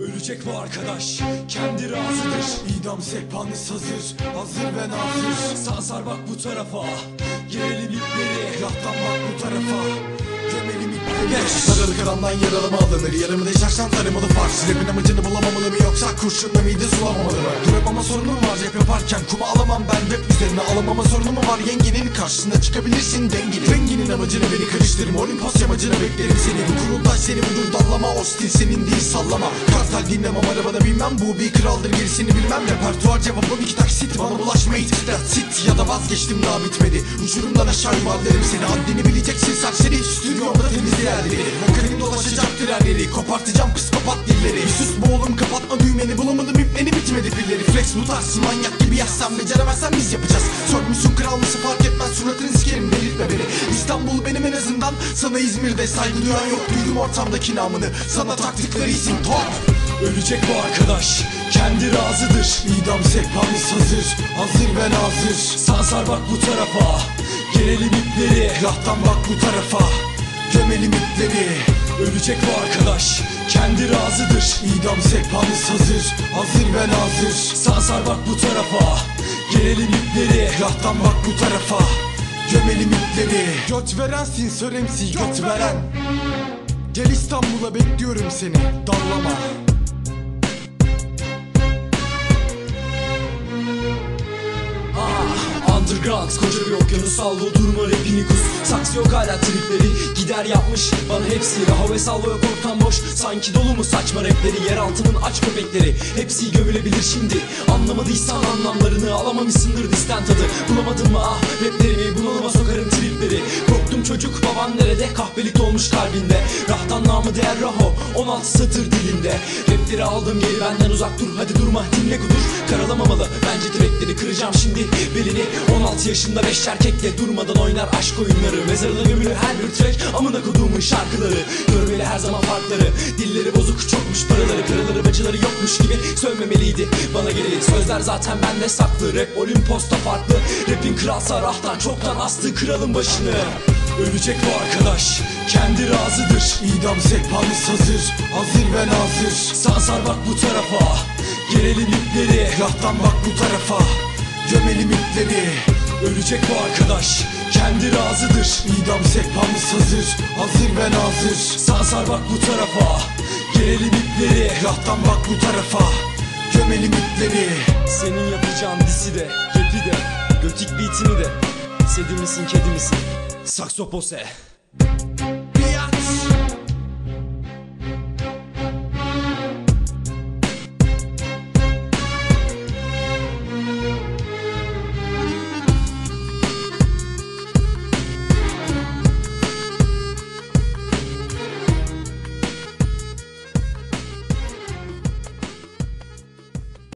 Ölecek bu arkadaş? Kendi razıdır. İdam sehpanız hazır. Hazır ve nazır. Sansar bak bu tarafa. Gelelim ipleri. Yattan bak bu tarafa Sarılı karandan yaralama alınır Yarımı deşersen tarımalı fars Rapin amacını bulamamalı mı yoksa kurşunla mide sulamamalı mı? Duramama sorunum var. Rap yaparken Kuma alamam ben. Rap üzerine alamama sorunum var. Yengenin karşısına çıkabilirsin dengeli. Renginin amacını beni karıştırma. Olimpos yamacına beklerim seni. Bu kuruldaş seni budur dallama. O stil senin değil sallama. Kartal dinlemem arabada binmem Bu bir kraldır gerisini bilmem. Repertuar cevabım iki taksit. Bana bulaşma it That's it Ya da vazgeçtim daha bitmedi. Uçurumdan aşağı yuvarlarım seni. Haddini bileceksin serseri Stüdyomda temiz yerleri Vokalim dolaşacaktır her yeri Kopartacağım psikopat dilleri. Sus bu oğlum kapatma düğmeni. Bulamadım ipleri bitmedi pilleri Flex bu tarz manyak gibi yazsam Beceremezsen biz yapacağız. Sörmüşsün kral mısın fark etmez. Suratını sikerim delirtme beni. İstanbul benim en azından. Sana İzmir'de saygı duyan yok. Duydum ortamdaki namını. Sana taktıkları isim top. Ölecek bu arkadaş. Kendi razıdır. İdam sehpamız hazır. Hazır ve nazır. Sansar bak bu tarafa. Gelelim ipleri. Yattan bak bu tarafa Gömelim ipleri. Ölecek bu arkadaş. Kendi razıdır. İdam sehpamız hazır. Hazır ve nazır. Sansar bak bu tarafa. Gelelim ipleri. Yattan bak bu tarafa. Gömelim ipleri. Göt veren sinsör MC göt veren. Gel İstanbul'a bekliyorum seni. Dallama. Ah, Underground koca bir okyanus salvo durma rapini kus Saksı yok hala tripleri gider yapmış. Bana hepsi Raho ve salvo yok ortam boş. Sanki dolu mu saçma rapleri Yer altının aç köpekleri. Hepsi gömülebilir şimdi. Anlamadıysan anlamlarını alamamışsındır disten tadı. Bulamadın mı? Ah raplerimi nerede? Kahpelik olmuş kalbinde. Rahtan namı değer Raho 16 satır dilinde. Rapleri aldım geri benden uzak dur. Hadi durma dinle kudur. Karalamamalı bence direkleri kıracağım şimdi. Belini 16 yaşında beş erkekle durmadan oynar aşk oyunları. Mezarına gömülü her bir track amına koduğumun şarkıları. Görmeli her zaman farkları. Dilleri bozuk çokmuş paraları. Karaları bacıları yokmuş gibi sövmemeliydi Bana geri. Sözler zaten bende saklı. Rap Olimpos'ta farklı. Rapin kral sarahtan çoktan astı kralın başını Ölecek bu arkadaş kendi razıdır. İdam sehpamız hazır Hazır ve nazır. Sansar bak bu tarafa Gelelim ipleri Yattan bak bu tarafa. Gömelim ipleri Ölecek bu arkadaş kendi razıdır. İdam sehpamız hazır Hazır ve nazır. Sansar bak bu tarafa Gelelim ipleri Yattan bak bu tarafa. Gömelim ipleri. Senin yapacağın disi de Rapi de Götik beatini de. Sedi misin kedi misin Saksopose. Saksopose.